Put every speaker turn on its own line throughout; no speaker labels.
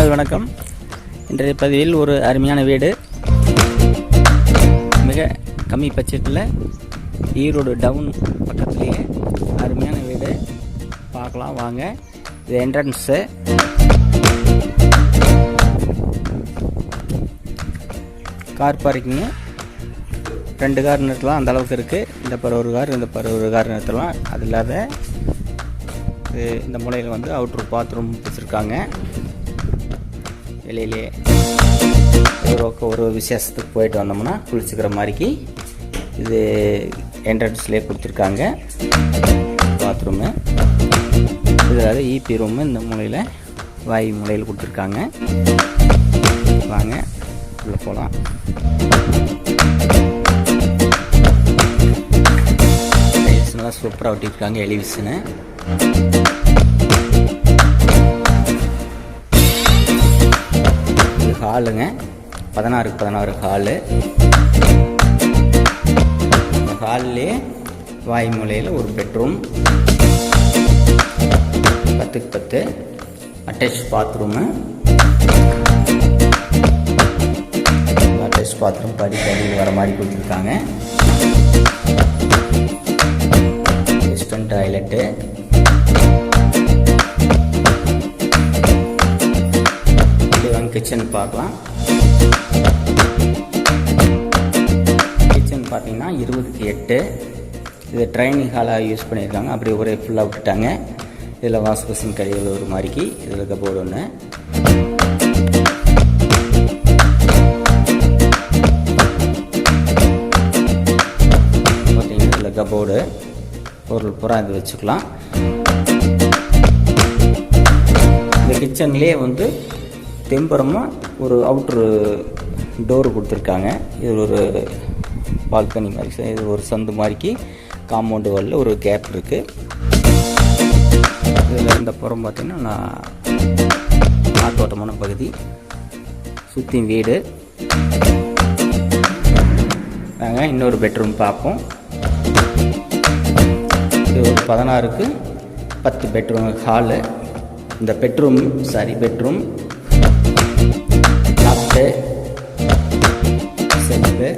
மக்கள் வணக்கம். இன்றைய பதிவில் ஒரு அருமையான வீடு. மிக கம்மி பட்ஜெட்டில் ஈரோடு டவுன் பக்கத்துலேயே அருமையான வீடு. பார்க்கலாம் வாங்க. இது என்ட்ரன்ஸு கார் பார்க்கிங்கு ரெண்டு கார் நிறுத்தலாம் அந்த அளவுக்கு இருக்குது இந்த பர ஒரு கார் இந்த பர ஒரு கார் நிறுத்தலாம். அது இல்லாத இது இந்த மூலையில் வந்து அவுட்ரு பாத்ரூம் வச்சுருக்காங்க. வெளியிலே ஒரு ஒரு விசேஷத்துக்கு போயிட்டு வந்தோம்னா குளிச்சுக்கிற மாதிரிக்கு இது என்ட்ரன்ஸ்லேயே கொடுத்துருக்காங்க. பாத்ரூமு இதில் ஈபி ரூமு இந்த மூலையில் வாய் மூலையில் கொடுத்துருக்காங்க. வாங்க உள்ளே போகலாம் டைல்ஸ் நல்லா சூப்பராக ஒட்டியிருக்காங்க எலிவிஷனு ஹாலுங்க பதினாறுக்கு பதினாறு ஹாலு இந்த ஹால்லே வாய் மூலையில் ஒரு பெட்ரூம். பத்துக்கு பத்து. Attach bathroom. அட்டாச் பாத்ரூம் படி படி வர மாதிரி கொடுத்துருக்காங்க. வெஸ்டர்ன் டாய்லெட்டு கிச்சன் பார்க்கலாம். கிச்சன் பார்த்தீங்கன்னா இருபதுக்கு எட்டு. இது ட்ரைனிங் ஹாலாக யூஸ் பண்ணியிருக்காங்க. அப்படி ஒரே ஃபுல்லாக விட்டுட்டாங்க. இதில் வாஷ் மிஷின் கழிவுகள் ஒரு மாதிரிக்கு. இதில் இருக்க போர்டு ஒன்று பார்த்தீங்கன்னா இதில் கபோர்டு பொருள் பூரா இது வச்சுக்கலாம். இந்த கிச்சன்லேயே வந்து தெம்பரமாக ஒரு அவுட்ரு டோர் கொடுத்துருக்காங்க. இது ஒரு பால்கனி மாதிரி இது ஒரு சந்து மாதிரிக்கு காம்பவுண்டு வரல ஒரு கேப் இருக்குது இதில் இந்த புறம் பார்த்திங்கன்னா நான் நாட்டோட்டமான பகுதி சுற்றி வீடு. நாங்கள் இன்னொரு பெட்ரூம் பார்ப்போம். இது ஒரு பதினாறுக்கு பத்து பெட்ரூம் ஹாலு இந்த bedroom sorry bedroom loft shelf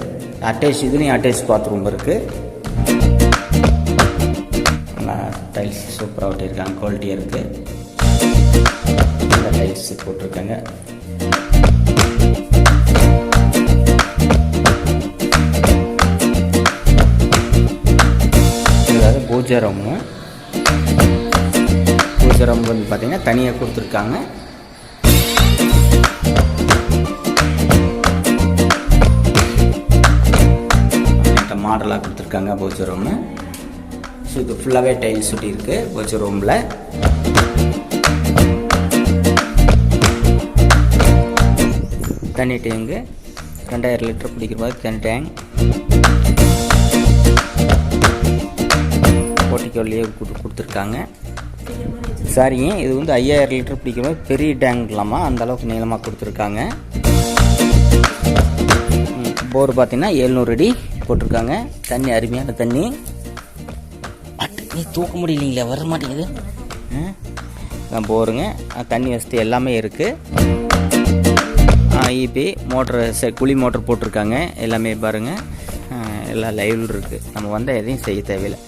attach இதுலேயும் அட்டாச் பாத்ரூம் இருக்குது டைல்ஸ் சூப்பராக ஒட்டியிருக்காங்க. குவாலிட்டியாக இருக்குது இந்த டைல்ஸ் போட்டிருக்காங்க. அதாவது பூஜை ரூமு பூஜை ரூம் வந்து பார்த்தீங்கன்னா தனியாக கொடுத்துருக்காங்க. மாடலாக கொடுத்துருக்காங்க பூஜை ரூமு ஸோ இது ஃபுல்லாகவே டைல்ஸ் சுட்டியிருக்கு பூஜை ரூமில் தண்ணி டேங்கு ரெண்டாயிரம் லிட்டர் பிடிக்கிற மாதிரி தண்ணி டேங்க் போட்டிக்கோல்லையே கொடு கொடுத்துருக்காங்க. சாரிங்க இது வந்து ஐயாயிரம் லிட்டர் பிடிக்கிற மாதிரி பெரிய டேங்க் இல்லாமல் அந்தளவுக்கு நீளமாக கொடுத்துருக்காங்க. போர் பார்த்தீங்கன்னா எழுநூறு அடி. போட்டிருக்காங்க. தண்ணி அருமையான தண்ணி. பட்டு நீ தூக்க முடியலைங்களா வர மாட்டேங்குது. நான் போருங்க தண்ணி வசதி எல்லாமே இருக்குது இபி மோட்ரு குழி மோட்ரு போட்டிருக்காங்க. எல்லாமே பாருங்கள் எல்லாம் லைவில் இருக்குது நம்ம வந்தால் எதையும் செய்ய தேவையில்லை.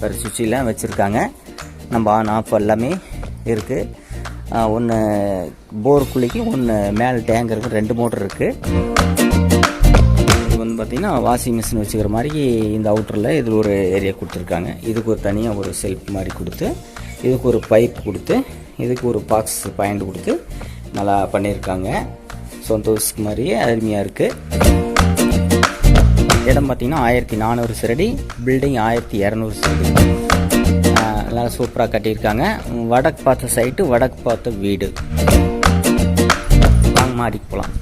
வேறு சுவிட்செலாம் வச்சுருக்காங்க. நம்ம ஆன் ஆஃப் எல்லாமே இருக்குது ஒன்று போர் குழிக்கு ஒன்று மேலே டேங்க் இருக்குது ரெண்டு மோட்ரு இருக்குது பார்த்திங்கன்னா வாஷிங் மிஷின் வச்சுக்கிற மாதிரி இந்த அவுட்டரில் இதில் ஒரு ஏரியா கொடுத்துருக்காங்க. இதுக்கு ஒரு தனியாக ஒரு செல்ஃப் மாதிரி கொடுத்து இதுக்கு ஒரு பைப் கொடுத்து இதுக்கு ஒரு பாக்ஸ் பாயிண்ட் கொடுத்து நல்லா பண்ணியிருக்காங்க. சொந்த ஹவுஸ்க்கு மாதிரியே அருமையாக இருக்குது இடம் பார்த்திங்கன்னா ஆயிரத்தி நானூறு சரடி பில்டிங் ஆயிரத்தி இரநூறு சரடி நல்லா சூப்பராக கட்டியிருக்காங்க. வடக்கு பார்த்த சைட்டு வடக்கு பார்த்த வீடு. வாங்க மாடிக்கு போகலாம்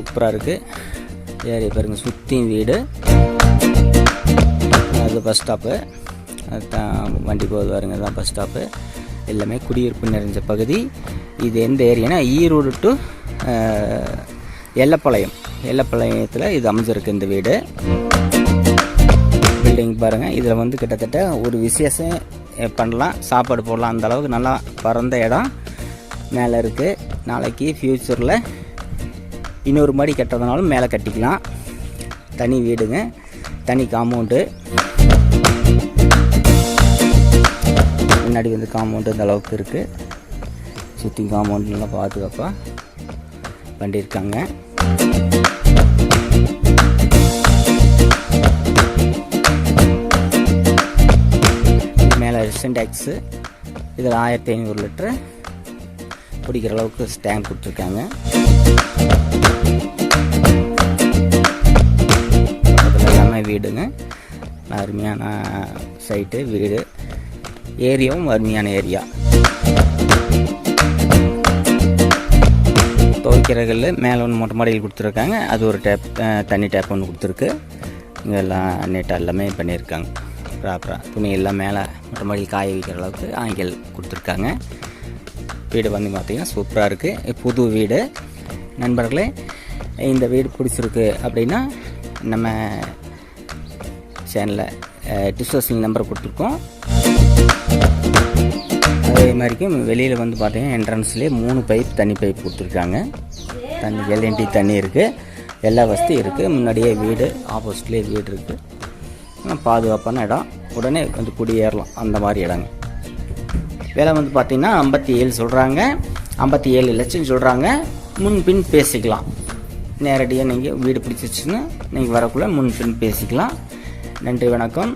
சூப்பராக இருக்குது ஏரியா பாருங்கள் சுற்றியும் வீடு. அது பஸ் ஸ்டாப்பு அதுதான் வண்டி போகுது பாருங்க தான் பஸ் ஸ்டாப்பு எல்லாமே குடியிருப்பு நிறைஞ்ச பகுதி. இது எந்த ஏரியானா ஈரோடு டு எல்லப்பாளையம். எல்லப்பாளையத்தில் இது அமைஞ்சிருக்கு இந்த வீடு. பில்டிங் பாருங்கள் இதில் வந்து கிட்டத்தட்ட ஒரு விசேஷம் பண்ணலாம் சாப்பாடு போடலாம். அந்த அளவுக்கு நல்லா பறந்த இடம். மேலே இருக்குது நாளைக்கு ஃப்யூச்சரில் இன்னொரு மாடி கட்டுறதுனாலும் மேலே கட்டிக்கலாம். தனி வீடுங்க. தனி காம்பவுண்டு முன்னாடி வந்து காம்பவுண்டு இந்த அளவுக்கு இருக்குது சுற்றி காம்பவுண்ட் நல்லா பாதுகாப்பாக பண்ணியிருக்காங்க. மேலே சின்டாக்ஸு இதில் ஆயிரத்தி ஐநூறு லிட்டரு. பிடிக்கிற அளவுக்கு ஸ்டேங்க் கொடுத்துருக்காங்க. வீடுங்க. அருமையான சைட்டு வீடு. ஏரியாவும் அருமையான ஏரியா. துவைக்கிறகளில் மேலே ஒன்று மொட்டை மாடியில் கொடுத்துருக்காங்க. அது ஒரு டேப் தண்ணி டேப் ஒன்று கொடுத்துருக்கு. இங்கே எல்லாம் நீட்டாக எல்லாமே பண்ணியிருக்காங்க. ப்ராப்பராக துணி எல்லாம் மேலே மொட்டை மாடியில் காய வைக்கிற அளவுக்கு ஆங்கிள் கொடுத்துருக்காங்க. வீடு வந்து பார்த்திங்கன்னா சூப்பராக இருக்குது புது வீடு. நண்பர்களே இந்த வீடு பிடிச்சிருக்கு அப்படின்னா நம்ம சேனலில் டிஸ்கஷன் நம்பர் கொடுத்துருக்கோம். அதே மாதிரிக்கும் வெளியில் வந்து பார்த்தீங்கன்னா என்ட்ரன்ஸ்லேயே மூணு பைப் தண்ணி பைப் கொடுத்துருக்காங்க. தண்ணி எல்என்டி தண்ணி இருக்குது எல்லா வசதியும் இருக்குது முன்னாடியே வீடு ஆப்போசிட்லேயே வீடு இருக்குது பாதுகாப்பான இடம். உடனே வந்து குடியேறலாம். அந்த மாதிரி இடங்க. விலை வந்து பார்த்திங்கன்னா ஐம்பத்தி ஏழு சொல்கிறாங்க ஐம்பத்தி ஏழு லட்சம் சொல்கிறாங்க முன்பின் பேசிக்கலாம். நேரடியாக நீங்கள் வீடு பிடிச்சிச்சுன்னா நீங்கள் வரக்குள்ளே முன்பின் பேசிக்கலாம். நன்றி வணக்கம்.